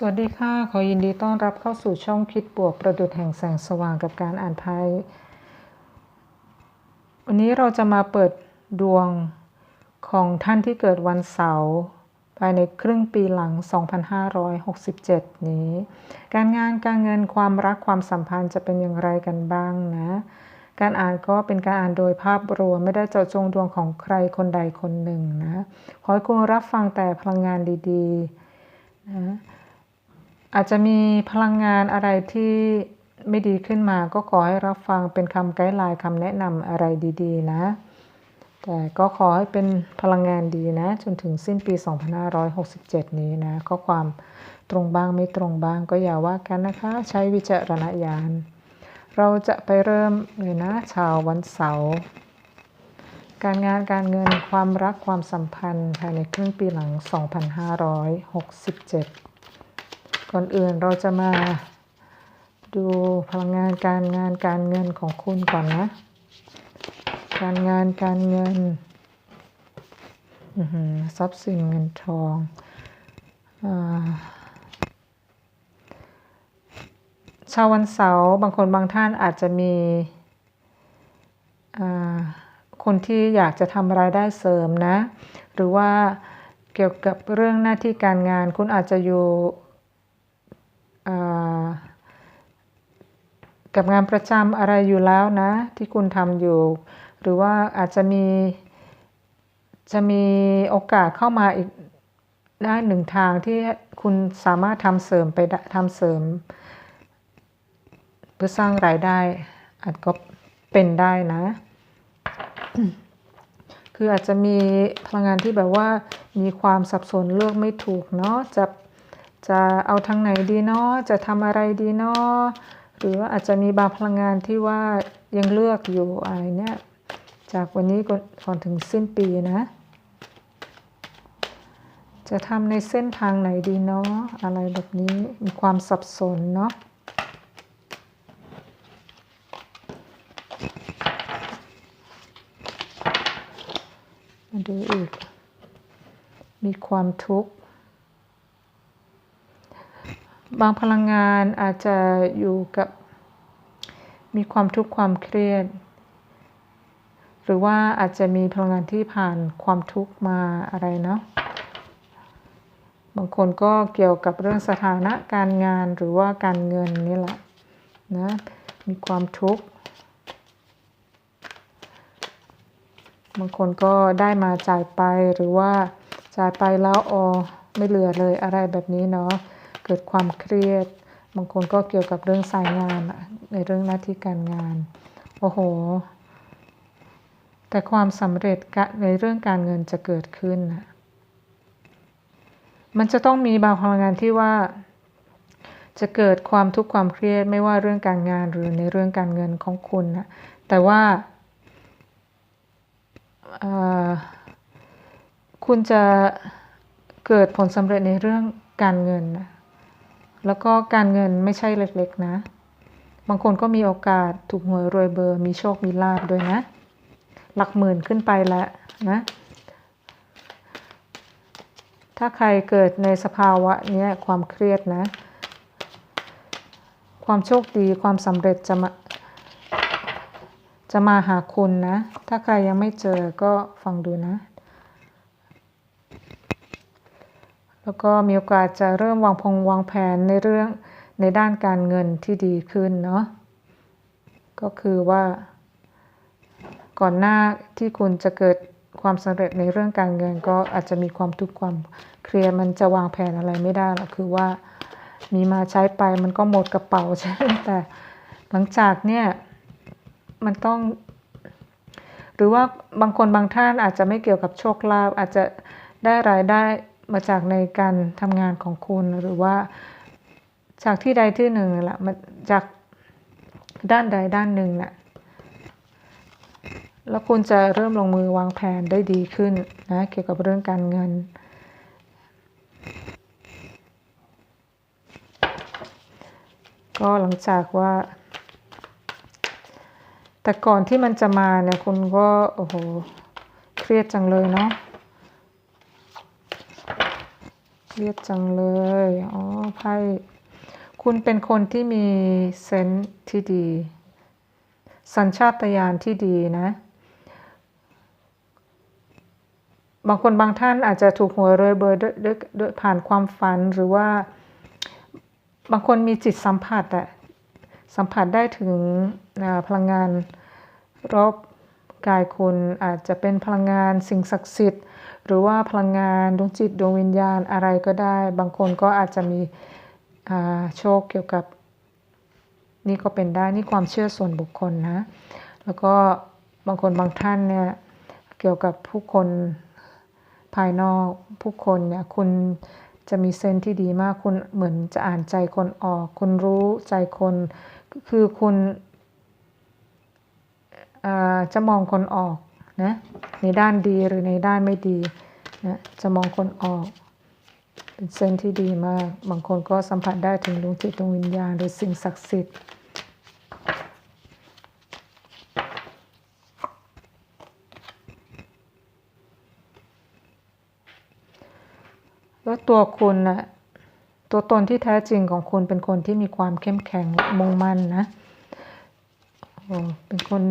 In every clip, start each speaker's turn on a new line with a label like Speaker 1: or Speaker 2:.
Speaker 1: สวัสดีค่ะ ขอยินดีต้อนรับเข้าสู่ช่องคิดบวกประดุจแห่งแสงสว่างกับการอ่านไพ่วันนี้เราจะมาเปิดดวงของท่านที่เกิดวันเสาร์ภายในครึ่งปีหลัง 2567 นี้ การงานการเงินความรักความสัมพันธ์จะเป็นอย่างไรกันบ้างนะ การอ่านก็เป็นการอ่านโดยภาพรวมไม่ได้เจาะจงดวงของใครคนใดคนหนึ่งนะ ขอให้คุณรับฟังแต่พลังงานดีๆนะ อาจจะมีพลังงานอะไรที่ไม่ดีขึ้นมาก็ขอให้รับฟังเป็นคำไกด์ไลน์คำแนะนำอะไรดีๆ นะ แต่ก็ขอให้เป็นพลังงานดีนะ จนถึงสิ้นปี 2567 นี้นะข้อความตรงบ้างไม่ตรงบ้างก็อย่าว่ากันนะคะ ใช้วิจารณญาณ เราจะไปเริ่มเลยนะชาววันเสาร์การงานการเงินความรักความสัมพันธ์ภายในครึ่งปีหลัง 2567 ก่อนอื่นเราจะมาดูพลังงานการงานการเงินของคุณก่อนนะ การงานการเงินทรัพย์สินเงินทองอชาววันเสาร์บางคนบางท่านอาจจะมีคนที่อยากจะทำรายได้เสริมนะ หรือว่าเกี่ยวกับเรื่องหน้าที่การงาน คุณอาจจะอยู่ กับงานประจำอะไรอยู่แล้วนะ ที่คุณทำอยู่ หรือว่าอาจจะมีจะมีโอกาสเข้ามาอีกได้หนึ่งทางที่คุณสามารถทำเสริมไปทำเสริม เพื่อสร้างรายได้ อาจก็เป็นได้นะ คืออาจจะมีพลังงานที่แบบว่ามีความสับสนเลือกไม่ถูกเนาะจะ จะเอาทางไหนดีเนาะจะทำอะไรดีเนาะหรือว่าอาจจะมีบางพลังงานที่ว่ายังเลือกอยู่อะไรเนี่ยจากวันนี้ก่อนถึงสิ้นปีนะ จะทำในเส้นทางไหนดีเนาะอะไรแบบนี้มีความสับสนเนาะมาดูอีก มีความทุกข์ บางพลังงานอาจจะอยู่กับมีความทุกข์ความเครียด หรือว่าอาจจะมีพลังงานที่ผ่านความทุกข์มาอะไรเนาะบางคนก็เกี่ยวกับเรื่องสถานะการงานหรือว่าการเงินนี่แหละนะมีความทุกข์บางคนก็ได้มาจ่ายไปหรือว่าจ่ายไปแล้วอ๋อไม่เหลือเลยอะไรแบบนี้เนาะ เกิดความเครียด บางคนก็เกี่ยวกับเรื่องสายงานในเรื่องหน้าที่การงาน โอ้โห แต่ความสำเร็จในเรื่องการเงินจะเกิดขึ้น มันจะต้องมีบางพลังงานที่ว่าจะเกิดความทุกข์ความเครียดไม่ว่าเรื่องการงานหรือในเรื่องการเงินของคุณนะแต่ว่าคุณจะเกิดผลสำเร็จในเรื่องการเงินนะ แล้วก็การเงินไม่ใช่เล็กๆนะ บางคนก็มีโอกาสถูกหวยรวยเบอร์ มีโชค มีลาบด้วยนะ หลักหมื่นขึ้นไปแล้วนะ ถ้าใครเกิดในสภาวะนี้ความเครียดนะ ความโชคดีความสำเร็จจะมาจะมาหาคุณนะ ถ้าใครยังไม่เจอก็ฟังดูนะ แล้วก็มีโอกาสจะเริ่มวางพงวางแผนในเรื่องในด้านการเงินที่ดีขึ้นเนาะก็คือว่า ก่อนหน้าที่คุณจะเกิดความสำเร็จในเรื่องการเงินก็อาจจะมีความทุกข์ความเครียดมันจะวางแผนอะไรไม่ได้หรอกคือว่ามีมาใช้ไปมันก็หมดกระเป๋าใช่ไหมแต่หลังจากเนี่ยมันต้อง หรือว่าบางคนบางท่านอาจจะไม่เกี่ยวกับโชคลาภอาจจะได้รายได้ มาจากในการทำงานของคุณหรือว่าจากที่ใดที่หนึ่งแหละมาจากด้านใดด้านหนึ่งนะ่ะแล้วคุณจะเริ่มลงมือวางแผนได้ดีขึ้นนะเกี่ยวกับเรื่องการเงิน ก็หลังจากว่า แต่ก่อนที่มันจะมาเนี่ยคุณก็โอ้โหเครียดจังเลยเนาะ เรียบจังเลย อ๋อ ไพ่ คุณเป็นคนที่มีเซนส์ที่ดี สัญชาตญาณที่ดีนะ บางคนบางท่านอาจจะถูกหวยรวยเบอร์ด้วยด้วยด้วยผ่านความฝันหรือว่า บางคนมีจิตสัมผัสอะสัมผัสได้ถึงพลังงานรอบกายคุณอาจจะเป็นพลังงานสิ่งศักดิ์สิทธิ์ หรือว่าพลังงานดวงจิตดวงวิญญาณอะไรก็ได้ บางคนก็อาจจะมีโชคเกี่ยวกับ นี่ก็เป็นได้นี่ความเชื่อส่วนบุคคลนะ แล้วก็บางคนบางท่านเนี่ยเกี่ยวกับผู้คนภายนอกผู้คนเนี่ยคุณจะมีเซนที่ดีมากคุณเหมือนจะอ่านใจคนออก คุณรู้ใจคนคือคุณจะมองคนออก นะในด้านดีหรือในด้านไม่ดีนะจะมองคนออก เป็นเซนที่ดีมาก บางคนก็สัมผัสได้ถึงดวงจิตดวงวิญญาณหรือสิ่งศักดิ์สิทธิ์แล้วตัวคุณนะตัวตนที่แท้จริงของคุณเป็นคนที่มีความเข้มแข็งมุ่งมั่นนะ เป็นคน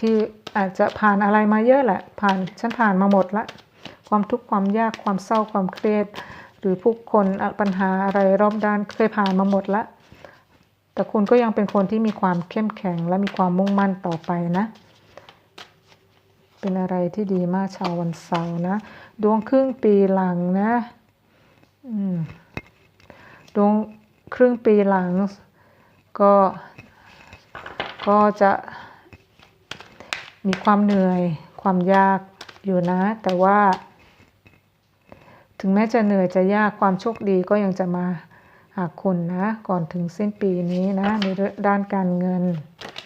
Speaker 1: ที่อาจจะผ่านอะไรมาเยอะแหละ ผ่านฉันผ่านมาหมดละ ความทุกข์ความยากความเศร้าความเครียด หรือผู้คนปัญหาอะไรรอบด้านเคยผ่านมาหมดละ แต่คุณก็ยังเป็นคนที่มีความเข้มแข็งและมีความมุ่งมั่นต่อไปนะ เป็นอะไรที่ดีมากชาววันเสาร์นะ ดวงครึ่งปีหลังนะดวงครึ่งปีหลังก็ ก็จะมีความเหนื่อยความยากอยู่นะ แต่ว่า ถึงแม้จะเหนื่อยจะยากความโชคดีก็ยังจะมาหาคุณนะ ก่อนถึงสิ้นปีนี้นะในด้านการเงิน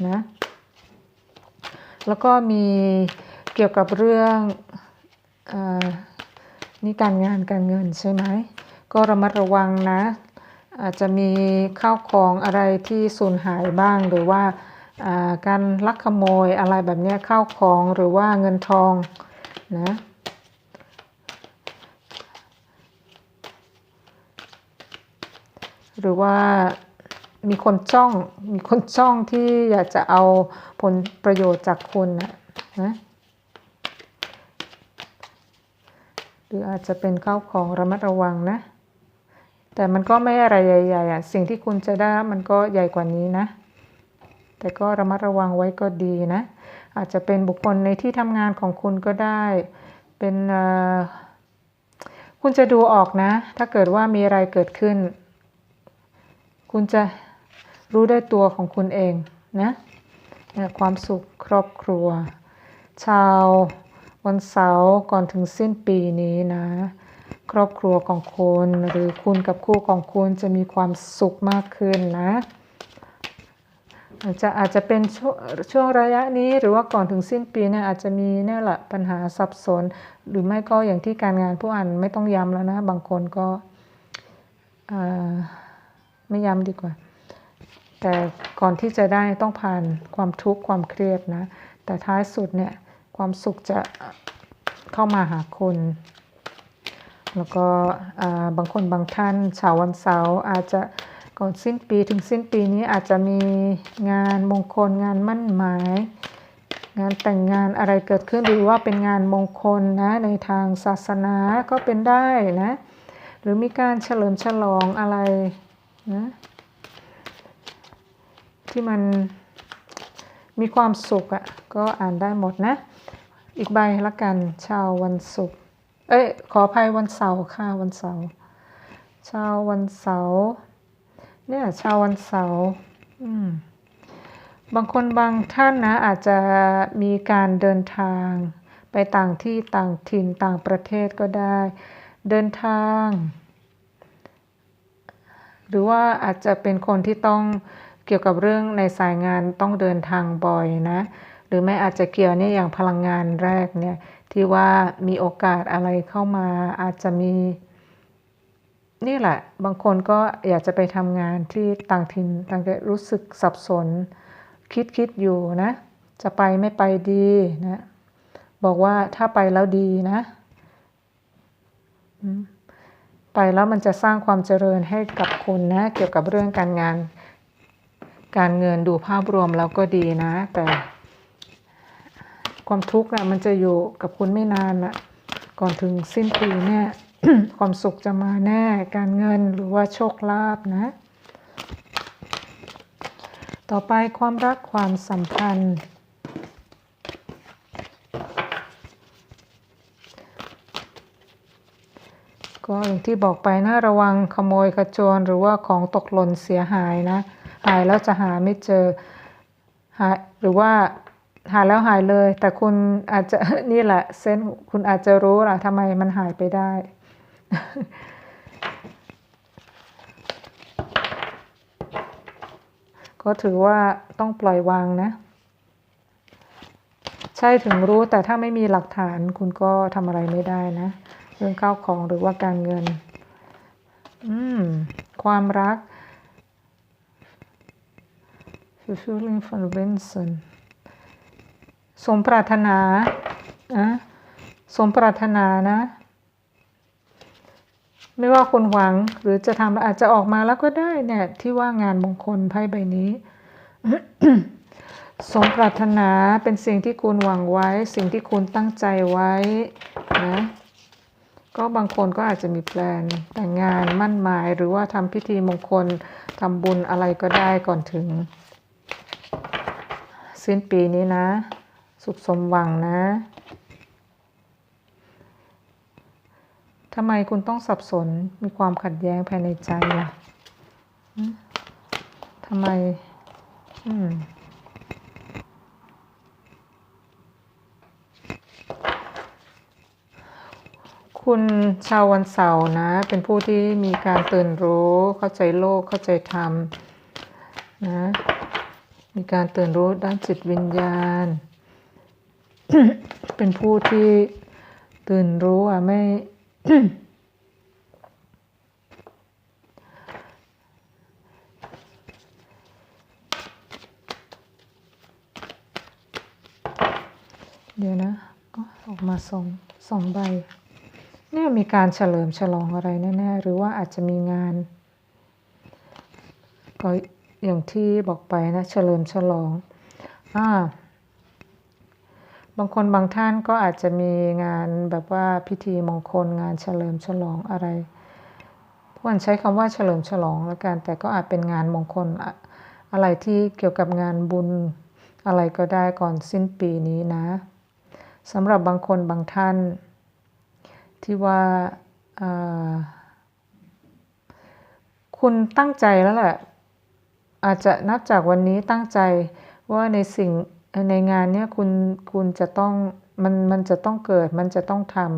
Speaker 1: นะ แล้วก็มีเกี่ยวกับเรื่องอนี่การงานการเงินใช่ไหมก็ระมัดระวังนะ อาจจะมีข้าวของอะไรที่สูญหายบ้างหรือว่า การลักขโมยอะไรแบบนี้เข้าของหรือว่าเงินทองนะหรือว่ามีคนจ้องมีคนจ้องที่อยากจะเอาผลประโยชน์จากคุณนะนะหรืออาจจะเป็นข้าวของระมัดระวังนะ แต่มันก็ไม่อะไรใหญ่ๆอะสิ่งที่คุณจะได้มันก็ใหญ่กว่านี้นะ แต่ก็ระมัดระวังไว้ก็ดีนะ อาจจะเป็นบุคคลในที่ทำงานของคุณก็ได้ เป็นคุณจะดูออกนะ ถ้าเกิดว่ามีอะไรเกิดขึ้น คุณจะรู้ได้ตัวของคุณเองนะความสุขครอบครัว ชาววันเสาร์ก่อนถึงสิ้นปีนี้นะ ครอบครัวของคุณหรือคุณกับคู่ของคุณจะมีความสุขมากขึ้นนะ อาจจะอาจจะเป็นช่วช่วงระยะนี้หรือว่าก่อนถึงสิ้นปีเนี่ยอาจจะมีเนี่ยแหละปัญหาสับสน หรือไม่ก็อย่างที่การงานผู้อ่านไม่ต้องย้ำแล้วนะ บางคนก็ไม่ย้ำดีกว่า แต่ก่อนที่จะได้ต้องผ่านความทุกข์ความเครียดนะ แต่ท้ายสุดเนี่ยความสุขจะเข้ามาหาคุณแล้วก็บางคนบางท่านชาววันเสาร์อาจจะ ก่อนสิ้นปีถึงสิ้นปีนี้อาจจะมีงานมงคลงานมั่นหมาย งานแต่งงานอะไรเกิดขึ้นหรือว่าเป็นงานมงคลนะในทางศาสนาก็เป็นได้นะ หรือมีการเฉลิมฉลองอะไรนะที่มันมีความสุขอะ่ะก็อ่านได้หมดนะ อีกใบละกันชาววันศุกร์เอ้ยขออภัยวันเสาร์ค่ะวันเสาร์ชาววันเสาร์ เนี่ยชาววันเสาร์บางคนบางท่านนะอาจจะมีการเดินทาง ไปต่างที่ต่างถิ่นต่างประเทศก็ได้ เดินทาง หรือว่าอาจจะเป็นคนที่ต้องเกี่ยวกับเรื่องในสายงานต้องเดินทางบ่อยนะ หรือไม่อาจจะเกี่ยวเนี่ยอย่างพลังงานแรกเนี่ยที่ว่ามีโอกาสอะไรเข้ามาอาจจะมี นี่แหละ บางคนก็อยากจะไปทำงานที่ต่างถิ่นต่างจะรู้สึกสับสน คิดคิดอยู่นะ จะไปไม่ไปดีนะ บอกว่าถ้าไปแล้วดีนะไปแล้วมันจะสร้างความเจริญให้กับคุณนะ เกี่ยวกับเรื่องการงาน การเงินดูภาพรวมแล้วก็ดีนะ แต่ความทุกข์อะมันจะอยู่กับคุณไม่นานอะก่อนถึงสิ้นปีเนี่ย ความสุขจะมาแน่การเงินหรือว่าโชคลาภนะ ต่อไปความรักความสัมพันธ์ ก็อย่างที่บอกไปนะระวังขโมยขจรหรือว่าของตกหล่นเสียหายนะ หายแล้วจะหาไม่เจอหาหรือว่าหายแล้วหายเลย แต่คุณอาจจะนี่แหละเซนคุณอาจจะรู้ล่ะทำไมมันหายไปได้ ก็ถือว่าต้องปล่อยวางนะ ใช่ถึงรู้แต่ถ้าไม่มีหลักฐานคุณก็ทำอะไรไม่ได้นะ เรื่องข้าวของหรือว่าการเงิน อืม ความรัก fulfilling for v i n c e n สมปรารถนานะสมปรารถนานะ ไม่ว่าคุณหวังหรือจะทำอาจจะออกมาแล้วก็ได้เนี่ย ที่ว่างานมงคลไพ่ใบนี้ สมปรารถนาเป็นสิ่งที่คุณหวังไว้ สิ่งที่คุณตั้งใจไว้นะก็บางคนก็อาจจะมีแปลนแต่งงานมั่นหมาย หรือว่าทำพิธีมงคลทำบุญอะไรก็ได้ก่อนถึง สิ้นปีนี้นะ สุขสมหวังนะ ทำไมคุณต้องสับสนมีความขัดแย้งภายในใจล่ะทำไม อืมคุณชาววันเสาร์นะ เป็นผู้ที่มีการตื่นรู้เข้าใจโลกเข้าใจธรรมนะมีการตื่นรู้ด้านจิตวิญญาณ เป็นผู้ที่ตื่นรู้อะไม่ เดี๋ยวนะอ๋อออกมาสองสองใบเนี่ยมีการเฉลิมฉลองอะไรแน่ๆ หรือว่าอาจจะมีงาน ก็อย่างที่บอกไปนะ เฉลิมฉลองอ่า บางคนบางท่านก็อาจจะมีงานแบบว่าพิธีมงคลงานเฉลิมฉลองอะไรพวกนใช้คำว่าเฉลิมฉลองแล้วกัน แต่ก็อาจเป็นงานมงคลอะไรที่เกี่ยวกับงานบุญอะไรก็ได้ก่อนสิ้นปีนี้นะสำหรับบางคนบางท่าน ที่ว่าอ่าคุณตั้งใจแล้วแหละอาจจะนับจากวันนี้ตั้งใจว่าในสิ่ง ในงานเนี้ยคุณคุณจะต้องมันมันจะต้องเกิดมันจะต้องทำ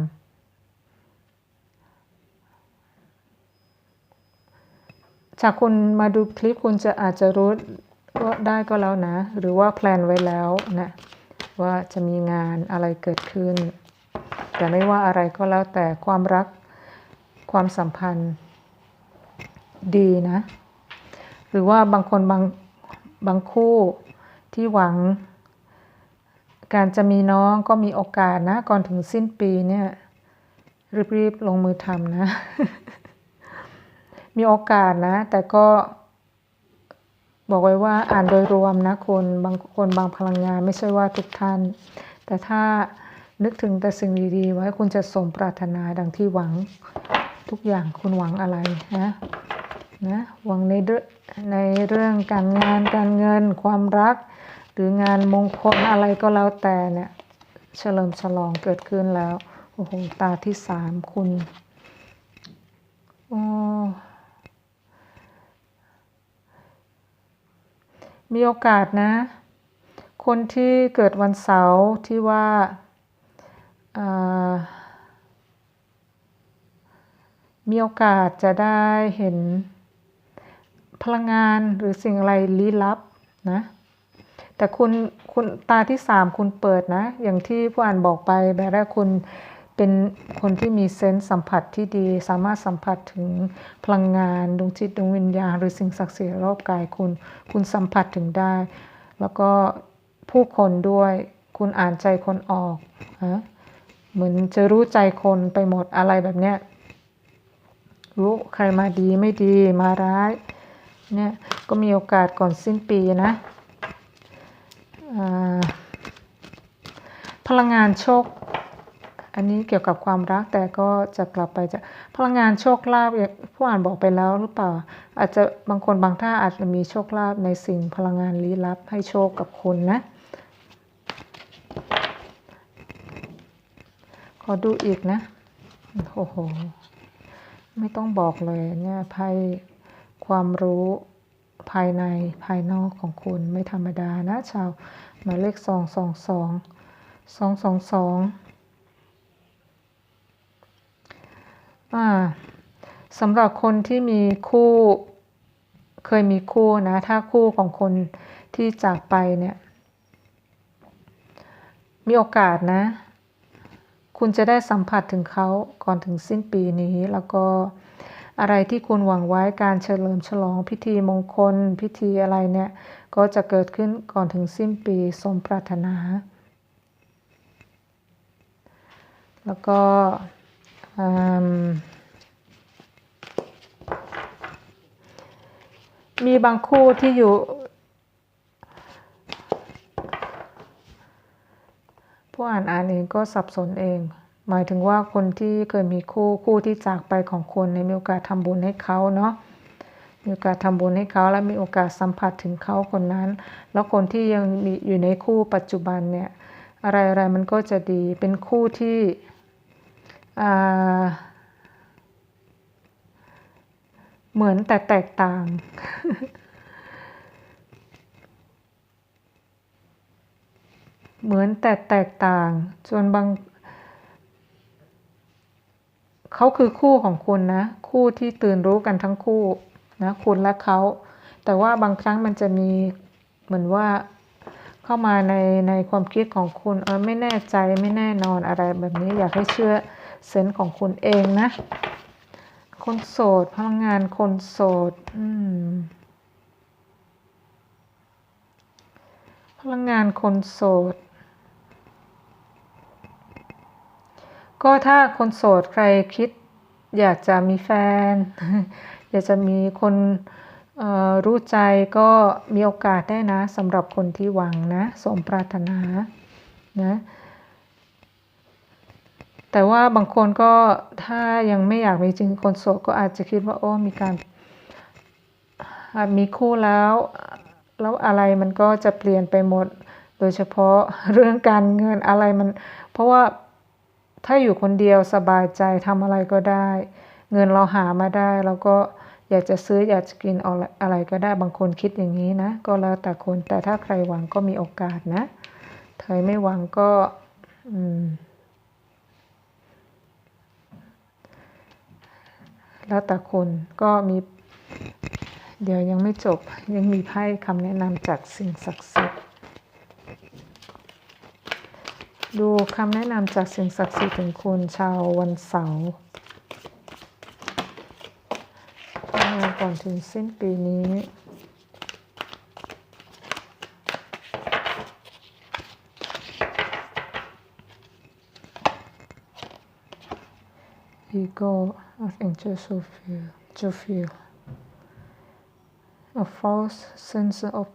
Speaker 1: จากคุณมาดูคลิปคุณจะอาจจะรู้ก็ได้ก็แล้วนะ หรือว่าแพลนไว้แล้วนะว่าจะมีงานอะไรเกิดขึ้น แต่ไม่ว่าอะไรก็แล้วแต่ความรักความสัมพันธ์ดีนะ หรือว่าบางคนบางบางคู่ที่หวัง การจะมีน้องก็มีโอกาสนะ ก่อนถึงสิ้นปีเนี่ย รีบๆลงมือทำนะ มีโอกาสนะ แต่ก็บอกไว้ว่าอ่านโดยรวมนะคนบางคนบางพลังงานไม่ใช่ว่าทุกท่าน แต่ถ้านึกถึงแต่สิ่งดีๆ ไว้คุณจะสมปรารถนาดังที่หวังทุกอย่างคุณหวังอะไรนะนะหวังในเรื่องในเรื่องการงานการเงินความรัก รืองานมงคลอะไรก็แล้วแต่เนี่ยเฉลิมฉลองเกิดขึ้นแล้ว โอ้โห ตาที่สามคุณโอ้มีโอกาสนะ คนที่เกิดวันเสาร์ที่ว่ามีโอกาสจะได้เห็นพลังงานหรือสิ่งอะไรลี้ลับนะ แต่คุณคุณตาที่สามคุณเปิดนะ อย่างที่ผู้อ่านบอกไปแบบแรกคุณเป็นคนที่มีเซนส์สัมผัสที่ดี สามารถสัมผัสถึงพลังงานดวงจิตดวงวิญญาณหรือสิ่งศักดิ์สิทธิ์รอบกายคุณ คุณสัมผัสถึงได้ แล้วก็ผู้คนด้วย คุณอ่านใจคนออกฮะเหมือนจะรู้ใจคนไปหมดอะไรแบบเนี้ยรู้ใครมาดีไม่ดีมาร้ายเนี่ยก็มีโอกาสก่อนสิ้นปีนะ พลังงานโชค อันนี้เกี่ยวกับความรักแต่ก็จะกลับไปจะพลังงานโชคลาภผู้อ่านบอกไปแล้วหรือเปล่า อาจจะบางคนบางท่าอาจจะมีโชคลาภในสิ่งพลังงานลี้ลับให้โชคกับคุณนะ ขอดูอีกนะ โอ้โห ไม่ต้องบอกเลยเนี่ยไพ่ความรู้ ภายในภายนอกของคุณไม่ธรรมดานะชาวหมายเลขสองสองสองสองสองสองอ่าสำหรับคนที่มีคู่เคยมีคู่นะ ถ้าคู่ของคนที่จากไปเนี่ย มีโอกาสนะ คุณจะได้สัมผัสถึงเขาก่อนถึงสิ้นปีนี้แล้วก็ อะไรที่คุณหวังไว้การเฉลิมฉลองพิธีมงคล พิธีอะไรเนี่ย ก็จะเกิดขึ้นก่อนถึงสิ้นปีสมปรารถนา แล้วก็มีบางคู่ที่อยู่ ผู้อ่านอ่านเองก็สับสนเอง หมายถึงว่าคนที่เคยมีคู่คู่ที่จากไปของคนในมีโอกาสทำบุญให้เขาเนาะมีโอกาสทำบุญให้เขาและมีโอกาสสัมผัสถึงเขาคนนั้น แล้วคนที่ยังมีอยู่ในคู่ปัจจุบันเนี่ยอะไรอะไรมันก็จะดีเป็นคู่ที่เหมือนแต่แตกต่าง เหมือนแต่แตกต่างจนบาง เขาคือคู่ของคุณนะ คู่ที่ตื่นรู้กันทั้งคู่นะคุณและเขาแต่ว่าบางครั้งมันจะมีเหมือนว่าเข้ามาในในความคิดของคุณเออไม่แน่ใจไม่แน่นอนอะไรแบบนี้อยากให้เชื่อเซนส์ของคุณเองนะ คนโสดพลังงานคนโสดพลังงานคนโสด ก็ถ้าคนโสดใครคิด อยากจะมีแฟน อยากจะมีคนรู้ใจก็มีโอกาสได้นะสำหรับคนที่หวังนะ สมปรารถนานะแต่ว่าบางคนก็ถ้ายังไม่อยากมีจริงคนโสดก็อาจจะคิดว่าโอ้มีการมีคู่แล้ว แล้วอะไรมันก็จะเปลี่ยนไปหมด โดยเฉพาะเรื่องการเงินอะไรมัน เพราะว่า ถ้าอยู่คนเดียวสบายใจทำอะไรก็ได้ เงินเราหามาได้เราก็อยากจะซื้ออยากจะกินอะไรก็ได้บางคนคิดอย่างนี้นะ ก็แล้วแต่คนแต่ถ้าใครหวังก็มีโอกาสนะใครไม่หวังก็แล้วแต่คนก็มี เดี๋ยวยังไม่จบยังมีไพ่คำแนะนำจากสิ่งศักดิ์สิทธิ์ ดูคำแนะนำจากสิ่งศักดิ์สิทธิ์ถึงคุณชาววันเสาร์ก่อนถึงสิ้นปีนี้ ego Archangel Jophiel, Jophiel. A false sense of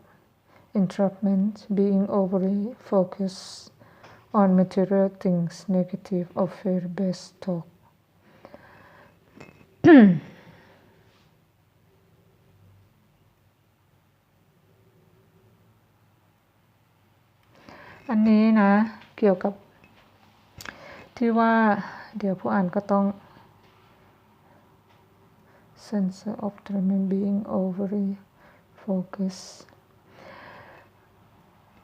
Speaker 1: entrapment, being overly focused on material things, negative or fear-based talk. อันนี้นะ เกี่ยวกับ ที่ว่าเดี๋ยวผู้อ่านก็ต้อง sense of dreaming being overly focused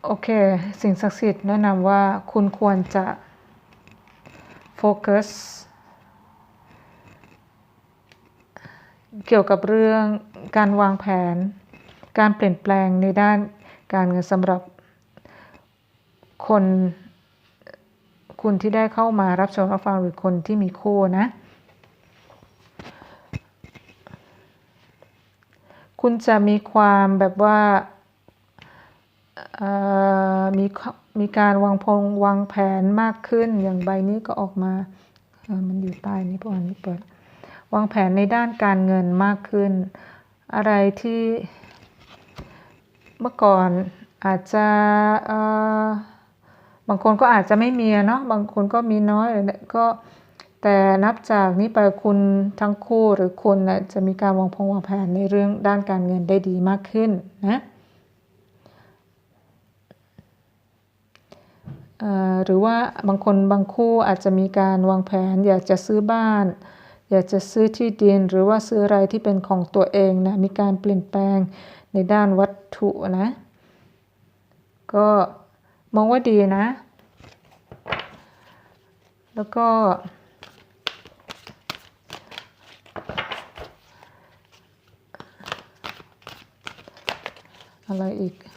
Speaker 1: โอเค สิ่งศักดิ์สิทธิ์แนะนำว่าคุณควรจะโฟกัสเกี่ยวกับเรื่องการวางแผน การเปลี่ยนแปลงในด้านการเงินสำหรับคนคุณที่ได้เข้ามารับชมรับฟังหรือคนที่มีคู่นะ คุณจะมีความแบบว่า มีมีการวางพงวางแผนมากขึ้นอย่างใบนี้ก็ออกมามันอยู่ใต้นี้พวกอันนี้เปิด วางแผนในด้านการเงินมากขึ้น อะไรที่เมื่อก่อนอาจจะบางคนก็อาจจะไม่มีเนาะบางคนก็มีน้อยก็แต่นับจากนี้ไปคุณทั้งคู่หรือคุณนะจะมีการวางพงวางแผนในเรื่องด้านการเงินได้ดีมากขึ้นนะ หรือว่าบางคนบางคู่อาจจะมีการวางแผน อยากจะซื้อบ้าน อยากจะซื้อที่ดิน หรือว่าซื้ออะไรที่เป็นของตัวเองนะมีการเปลี่ยนแปลงในด้านวัตถุนะ ก็มองว่าดีนะ แล้วก็อะไรอีก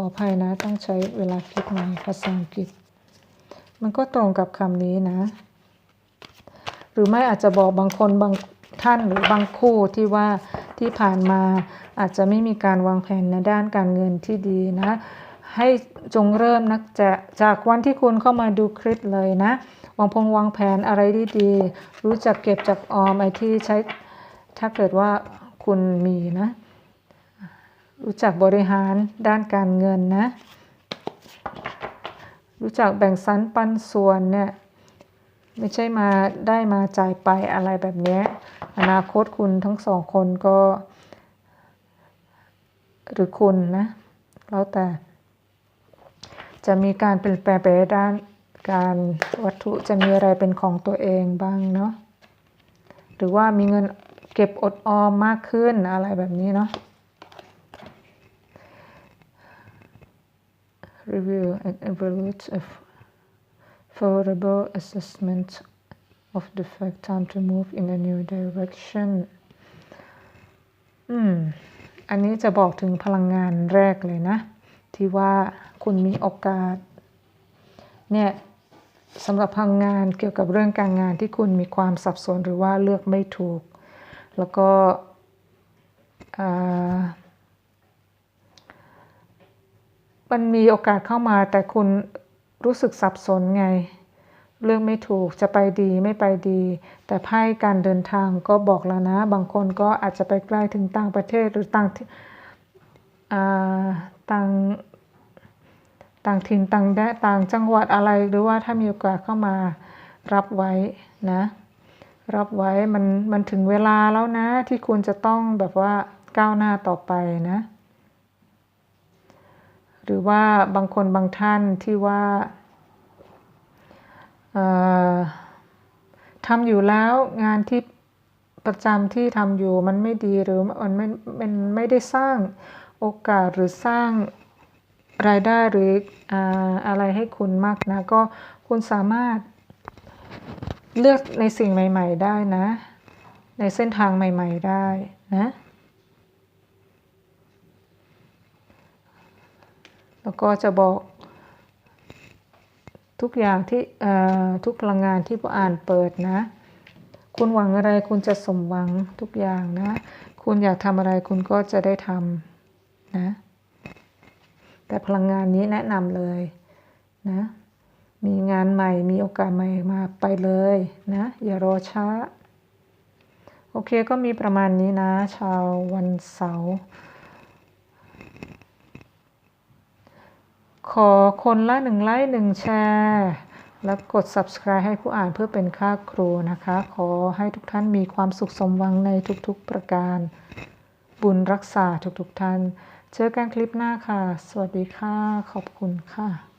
Speaker 1: ออภัยนะต้องใช้เวลาคิดหน่อยภาษาอังกฤษ มันก็ตรงกับคำนี้นะ หรือไม่อาจจะบอกบางคนบางท่านหรือบางคู่ที่ว่าที่ผ่านมาอาจจะไม่มีการวางแผนในด้านการเงินที่ดีนะ ให้จงเริ่มนักจะจากวันที่คุณเข้ามาดูคลิปเลยนะ วางพงวางแผนอะไรดีรู้จักเก็บจากออมไอที่ใช้ถ้าเกิดว่าคุณมีนะ รู้จักบริหารด้านการเงินนะ รู้จักแบ่งสรรปันส่วนเนี่ยไม่ใช่มาได้มาจ่ายไปอะไรแบบนี้ อนาคตคุณทั้งสองคนก็ หรือคุณนะ แล้วแต่จะมีการเปลี่ยนแปลงไปด้านการวัตถุจะมีอะไรเป็นของตัวเองบ้างเนาะหรือว่ามีเงินเก็บอดออมมากขึ้นอะไรแบบนี้เนาะ review and evaluate a favorable assessment of the fact time to move in a new direction อืม อันนี้จะบอกถึงพลังงานแรกเลยนะ ที่ว่าคุณมีโอกาส เนี่ยสำหรับพลังงานเกี่ยวกับเรื่องการงานที่คุณมีความสับสนหรือว่าเลือกไม่ถูก แล้วก็ มันมีโอกาสเข้ามาแต่คุณรู้สึกสับสนไง เรื่องไม่ถูกจะไปดีไม่ไปดี แต่ไพ่การเดินทางก็บอกแล้วนะ บางคนก็อาจจะไปใกล้ถึงต่างประเทศหรือต่างต่างต่างถิ่นต่างแดนต่างจังหวัดอะไรหรือว่าถ้ามีโอกาสเข้ามารับไว้นะ รับไว้มันมันถึงเวลาแล้วนะที่คุณจะต้องแบบว่าก้าวหน้าต่อไปนะ หรือว่าบางคนบางท่านที่ว่าทำอยู่แล้วงานที่ประจำที่ทำอยู่มันไม่ดีหรือมันไม่มันไม่ได้สร้างโอกาสหรือสร้างรายได้หรืออะไรให้คุณมากนะก็คุณสามารถเลือกในสิ่งใหม่ ๆ ได้นะ ในเส้นทางใหม่ ๆ ได้นะ แล้วก็จะบอกทุกอย่างที่ทุกพลังงานที่ผู้อ่านเปิดนะ คุณหวังอะไรคุณจะสมหวังทุกอย่างนะ คุณอยากทำอะไรคุณก็จะได้ทำนะ แต่พลังงานนี้แนะนำเลยนะ มีงานใหม่มีโอกาสใหม่มาไปเลยนะ อย่ารอช้า โอเคก็มีประมาณนี้นะ ชาววันเสาร์ขอ คนละหนึ่งไลค์หนึ่งแชร์แล้วกด subscribe ให้ผู้อ่านเพื่อเป็นค่าครูนะคะ ขอให้ทุกท่านมีความสุขสมหวังในทุกๆประการ บุญรักษาทุกๆท่าน เจอกันคลิปหน้าค่ะ สวัสดีค่ะ ขอบคุณค่ะ